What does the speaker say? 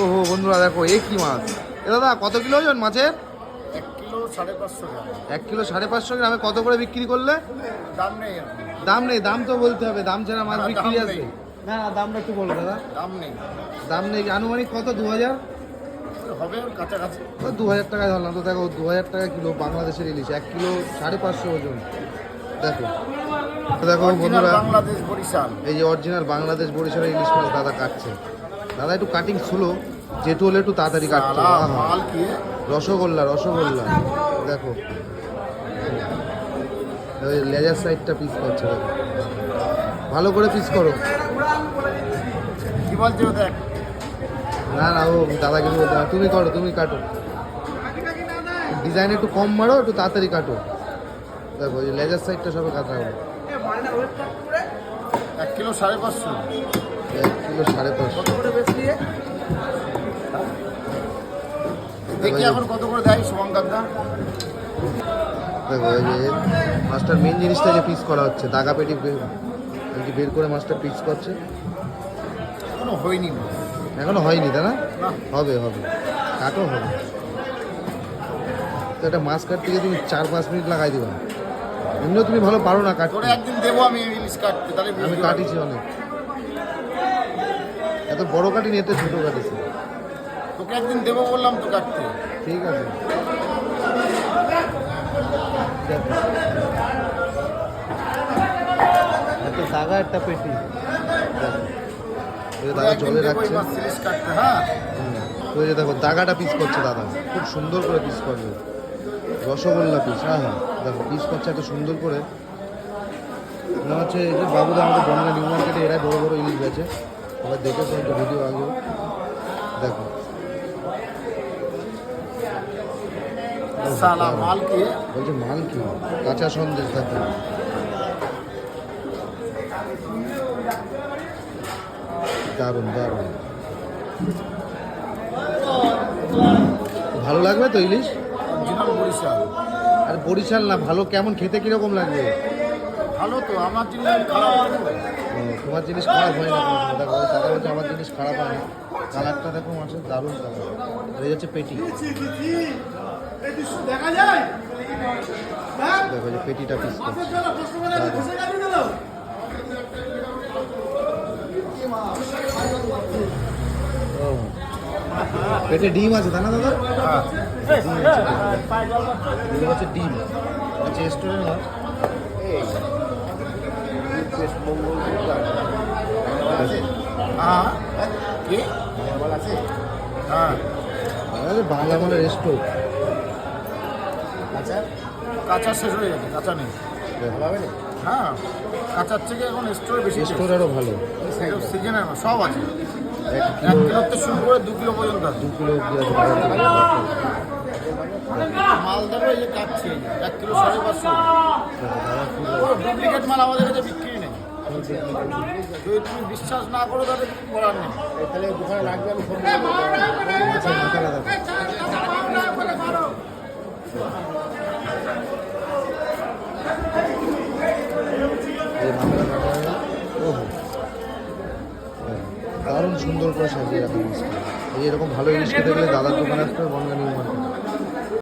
ও হো বন্ধুরা দেখো এ কি মাছ? এ দাদা কত কিলো ওজন মাছের? এক কিলো সাড়ে পাঁচশো গ্রামে। কত করে বিক্রি করলে? দাম নেই দাম নেই দাম তো বলতে হবে দাম ছাড়া মাছ বিক্রি আছে। না না দামটা একটু বলো দাদা। দাম নেই। দাম নেই আনুমানিক কত দু হাজার? হবে কাছাকাছি। দু হাজার টাকা ধরলাম তো দেখো দু হাজার টাকা কিলো বাংলাদেশের ইলিশ এক কিলো সাড়ে পাঁচশো ওজন। দেখো। দেখো বন্ধুরা বাংলাদেশ বরিশাল। এই যে অরিজিনাল বাংলাদেশ বরিশালের ইলিশ মাছ দাদা কাটছে। দাদা একটু কাটিং স্লো যেটু হলে একটু তাড়াতাড়ি কাটছে রসগোল্লা রসগোল্লা। দেখো। লেজার সাইডটা পিস করছে দেখো। ভালো করে পিস করো। না না ও দাদা কিছু বলতে তুমি করো তুমি কাটো। ডিজাইন একটু কম মারো একটু তাড়াতাড়ি কাটো। দেখো এই লেজার সাইডটা সবে কাটা হবে। এক কিলো সাড়ে পাঁচশো। এক কিলো সাড়ে পাঁচশো। দেখি এখন কত করে দেয় শুভঙ্কর দা দেখো এই যে মাছটার মেন জিনিসটা যে পিস করা হচ্ছে দাগা পেটি বের করে মাছটা পিস করছে। এখনও হয়নি। এখনও হয়নি তাই না? হবে হবে। কাটো হবে। তো একটা মাছ কাটতে গিয়ে তুমি চার পাঁচ মিনিট লাগাই দিবা। এমনিও তুমি ভালো পারো না কাটতে। একদিন দেবো আমি ইলিশ কাটতে তাহলে আমি কাটিছি অনেক। এত বড় কাটিনি এত ছোট কাটিছি। তোকে একদিন দেবো বললাম তো কাটতে। ঠিক আছে। দেখো। এত দাগা একটা পেটি। দাদা জলে রাখছে। মাছ হ্যাঁ? যে দেখো দাগাটা পিস করছে দাদা। খুব সুন্দর করে পিস করবে। রসগোল্লা পিস হ্যাঁ হ্যাঁ। দেখো পিস করছে এত সুন্দর করে। মনে হচ্ছে এই যে বাবুদা আমাদের বনগা নিউ মার্কেটে এরা বড় বড় ইলিশ গেছে সবাই দেখেছ একটা ভিডিও আগেও। দেখো। সালা মাল কি? বলছে মাল কি? কাঁচা সন্দেশ দেখো। দারুণ দারুণ। ভালো লাগবে তো ইলিশ? বরিশাল। আর বরিশাল না ভালো কেমন খেতে কীরকম লাগবে? ভালো তো আমার জিনিস খারাপ তোমার জিনিস খারাপ হয় না দেখো দাদা বলছে আমার জিনিস খারাপ হয় না। কালারটা দেখো মাছের দারুণ কালার এই হচ্ছে পেটি। দেখো যে পেটিটা পিস ও, পেটে ডিম আছে তাই না দাদা? হ্যাঁ। ডিম হচ্ছে ডিম। আচ্ছা রেস্টুরেন্ট মাছ হ্যাঁ। হ্যাঁ? আরে বাংলা মানে রেস্টুরেন্ট আচ্ছা কাঁচা শেষ হয়ে গেছে কাঁচা নেই। হ্যাঁ কাঁচার থেকে এখন স্টোরে বেশি রেস্টোর আরও ভালো। সিজনে সব আছে। এক কিলো থেকে শুরু করে দু কিলো পর্যন্ত দু কিলো অব্দি আছে মাল দেবো এই যে কাটছে এক কিলো সাড়ে পাঁচশো। ডুপ্লিকেট মাল আমাদের কাছে বিক্রি নেই। যদি তুমি বিশ্বাস না করো তাহলে কিছু করার নেই। তাহলে দোকানে লাগবে আমি ফোন দারুণ সুন্দর করে সাজিয়ে রাখা এই এরকম ভালো খেতে গেলে দাদার দোকানে আসতে বনগা নিউ মার্কেট।